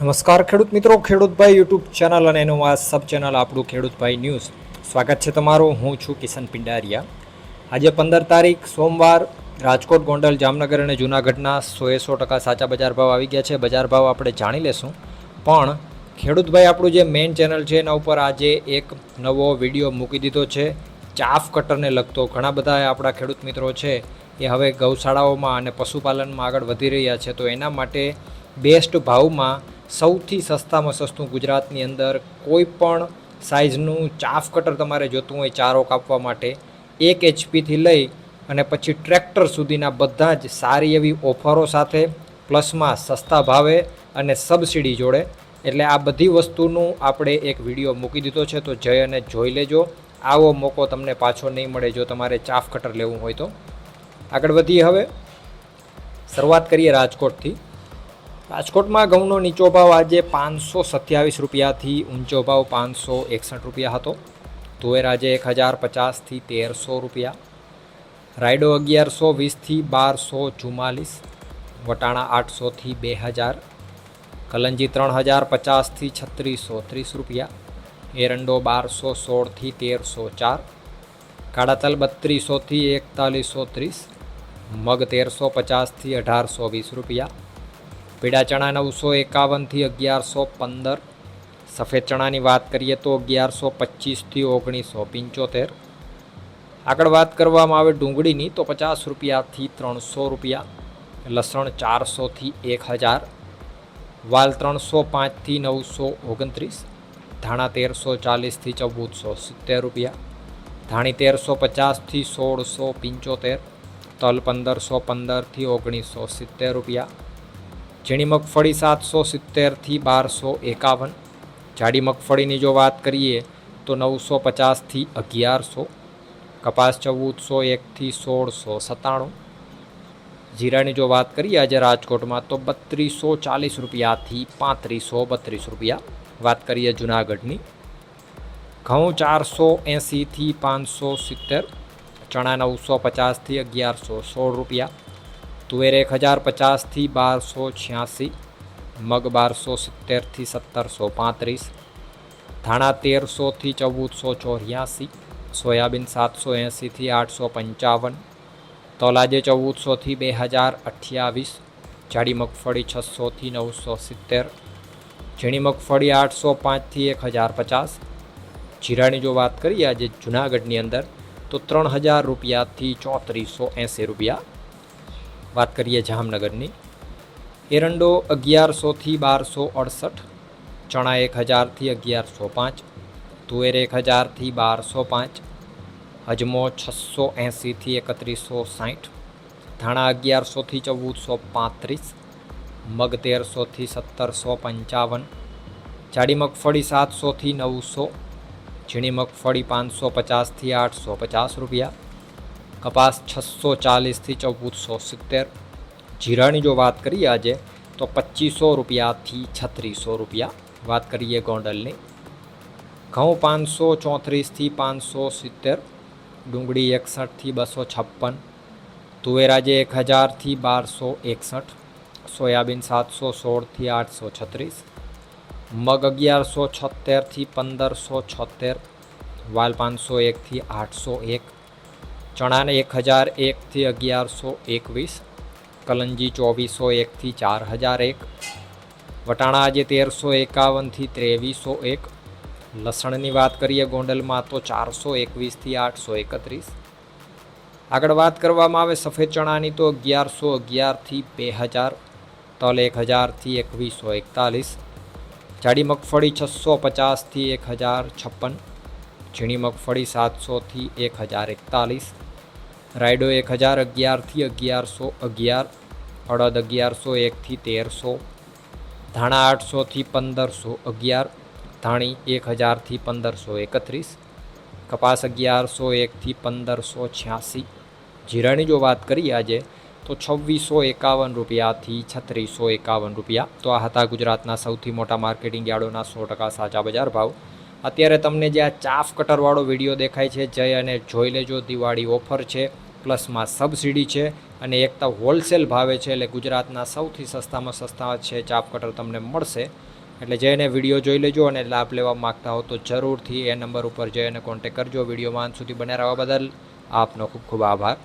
નમસ્કાર ખેડૂત મિત્રો ખેડૂતભાઈ યુટ્યુબ ચેનલ અને એનું આ સબ ચેનલ આપણું ખેડૂતભાઈ ન્યૂઝ. સ્વાગત છે તમારું, હું છું કિશન પિંડારિયા. આજે પંદર તારીખ, સોમવાર, રાજકોટ, ગોંડલ, જામનગર અને જૂનાગઢના સોએ સો ટકા સાચા બજાર ભાવ આવી ગયા છે. બજાર ભાવ આપણે જાણી લેશું. પણ ખેડૂતભાઈ આપણું જે મેઇન ચેનલ છે, એના ઉપર આજે એક નવો વીડિયો મૂકી દીધો છે. ચાફ કટરને લગતો. ઘણા બધા આપણા ખેડૂત મિત્રો છે, એ હવે ગૌશાળાઓમાં અને પશુપાલનમાં આગળ વધી રહ્યા છે. તો એના માટે બેસ્ટ ભાવમાં સૌથી સસ્તામાં સસ્તું ગુજરાતની અંદર કોઈ પણ સાઇઝનું ચાફ કટર તમારે જોતું હોય ચારો કાપવા માટે, એક એચપીથી લઈ અને પછી ટ્રેક્ટર સુધીના બધા જ સારી એવી ઓફરો સાથે, પ્લસમાં સસ્તા ભાવે અને સબસિડી જોડે. એટલે આ બધી વસ્તુનું આપણે એક વીડિયો મૂકી દીધો છે, તો જઈ અને જોઈ લેજો. આવો મોકો તમને પાછો નહીં મળે જો તમારે ચાફ કટર લેવું હોય તો. આગળ વધીએ હવે. શરૂઆત કરીએ રાજકોટથી. રાજકોટમાં ઘઉંનો નીચો ભાવ આજે પાંચસો સત્યાવીસ રૂપિયાથી ઊંચો ભાવ પાંચસો એકસઠ રૂપિયા હતો. તુવેર આજે એક હજાર પચાસથી તેરસો રૂપિયા. રાયડો અગિયારસો વીસથી બારસો ચુમ્માલીસ. વટાણા આઠસોથી બે હજાર. કલંજી ત્રણ હજાર પચાસથી છત્રીસો ત્રીસ રૂપિયા. એરંડો બારસો સોળથી તેરસો ચાર. કાળાતલ બત્રીસોથી એકતાલીસો ત્રીસ. મગ તેરસો પચાસથી અઢારસો વીસ રૂપિયા. પીળા ચણા નવસો એકાવનથી અગિયારસો પંદર. સફેદ ચણાની વાત કરીએ તો અગિયારસો પચીસથી ઓગણીસો પંચોતેર. આગળ વાત કરવામાં આવે ડુંગળીની તો પચાસ રૂપિયાથી ત્રણસો રૂપિયા, લસણ ચારસોથી એક હજાર, વાલ ત્રણસો પાંચથી નવસો ઓગણત્રીસ, ધાણા તેરસો ચાલીસથી ચૌદસો સિત્તેર રૂપિયા, ધાણી તેરસો પચાસથી સોળસો પંચોતેર, તલ પંદરસો પંદરથી ઓગણીસો સિત્તેર રૂપિયા ઝીણી મગફળી સાતસો સિત્તેરથી બારસો એકાવન. જાડી મગફળીની જો વાત કરીએ તો નવસો પચાસથી અગિયારસો. કપાસ ચૌદસો એકથી સોળસો સત્તાણું. જીરાની જો વાત કરીએ આજે રાજકોટમાં તો બત્રીસો ચાલીસ રૂપિયાથી પાંત્રીસો બત્રીસ રૂપિયા. વાત કરીએ જુનાગઢની. ઘઉં ચારસો એંસીથી પાંચસો સિત્તેર. ચણા નવસો પચાસથી અગિયારસો સોળ રૂપિયા. તુવેર એક હજાર પચાસથી બારસો છ્યાસી, મગ બારસો સિત્તેરથી સત્તરસો પાંત્રીસ, ધાણા તેરસોથી ચૌદસો ચોર્યાસી, સોયાબીન સાતસો એંસીથી આઠસો પંચાવન, તોલાજે ચૌદસોથી બે હજાર અઠ્યાવીસ, જાડી મગફળી છસોથી નવસો સિત્તેર, ઝીણી મગફળી આઠસો પાંચથી એક હજાર પચાસ. જીરાની જો વાત કરીએ આજે જુનાગઢની અંદર, તો ત્રણ હજાર રૂપિયાથી ચોત્રીસો એંસી રૂપિયા વાત કરીએ જામનગરની. એરંડો અગિયારસોથી બારસો અડસઠ ચણા એક હજારથી અગિયારસો પાંચ તુવેર એક હજારથી બારસો પાંચ અજમો છસો એંસીથી એકત્રીસો સાઠ ધાણા અગિયારસોથી ચૌદસો પાંત્રીસ મગ તેરસોથી સત્તરસો પંચાવન જાડી મગફળી સાતસોથી નવસો, ઝીણી મગફળી પાંચસો પચાસથી આઠસો પચાસ રૂપિયા કપાસ છસો ચાલીસથી ચૌદસો સિત્તેર. જીરાની જો વાત કરીએ આજે, તો પચીસો રૂપિયાથી છત્રીસો રૂપિયા વાત કરીએ ગોંડલની. ઘઉં પાંચસો ચોત્રીસથી પાંચસો સિત્તેર, ડુંગળી એકસઠથી બસો છપ્પન, તુવેર આજે એક હજારથી બારસો એકસઠ, સોયાબીન સાતસો સોળથી આઠસો છત્રીસ, મગ અગિયારસો છોતેરથી પંદરસો છોતેર વાલ પાંચસો એકથી આઠસો એક ચણાને એક હજાર એકથી અગિયારસો એકવીસ, કલંજી ચોવીસો એકથી ચાર હજાર એક, વટાણા આજે તેરસો એકાવનથી ત્રેવીસો એક, લસણની વાત કરીએ ગોંડલમાં તો ચારસો એકવીસથી આઠસો એકત્રીસ. આગળ વાત કરવામાં આવે સફેદ ચણાની તો અગિયારસો અગિયારથી બે હજાર, તલ એક હજારથી એકવીસો એકતાલીસ, જાડી મગફળી છસો પચાસથી એક હજાર છપ્પન ઝીણી મગફળી સાતસોથી એક હજાર એકતાલીસ. રાયડો એક હજાર અગિયારથી અગિયારસો અગિયાર. અડદ અગિયારસો એકથી તેરસો. ધાણા આઠસોથી પંદરસો અગિયાર. ધાણી એક હજારથી પંદરસો એકત્રીસ. કપાસ અગિયારસો એકથી પંદરસો છ્યાસી. જીરાની જો વાત કરીએ આજે, તો છવ્વીસો એકાવન રૂપિયાથી છત્રીસો એકાવન રૂપિયા. તો આ હતા ગુજરાતના સૌથી મોટા માર્કેટિંગ યાર્ડોના સો ટકા સાચા બજાર ભાવ. અત્યારે તમને જે આ ચાફ કટરવાળો વીડિયો દેખાય છે જઈ અને જોઈ લેજો, દિવાળી ઓફર છે, પ્લસમાં સબસિડી છે અને એકતા હોલસેલ ભાવે છે, એટલે ગુજરાતના સૌથી સસ્તામાં સસ્તા છે, ચાફ કટર તમને મળશે. એટલે જઈને વીડિયો જોઈ લેજો અને લાભ લેવા માગતા હો તો જરૂરથી એ નંબર ઉપર જઈને કોન્ટેક કરજો. વિડીયોમાં અંત સુધી બન્યા રહેવા બદલ આપનો ખૂબ ખૂબ આભાર.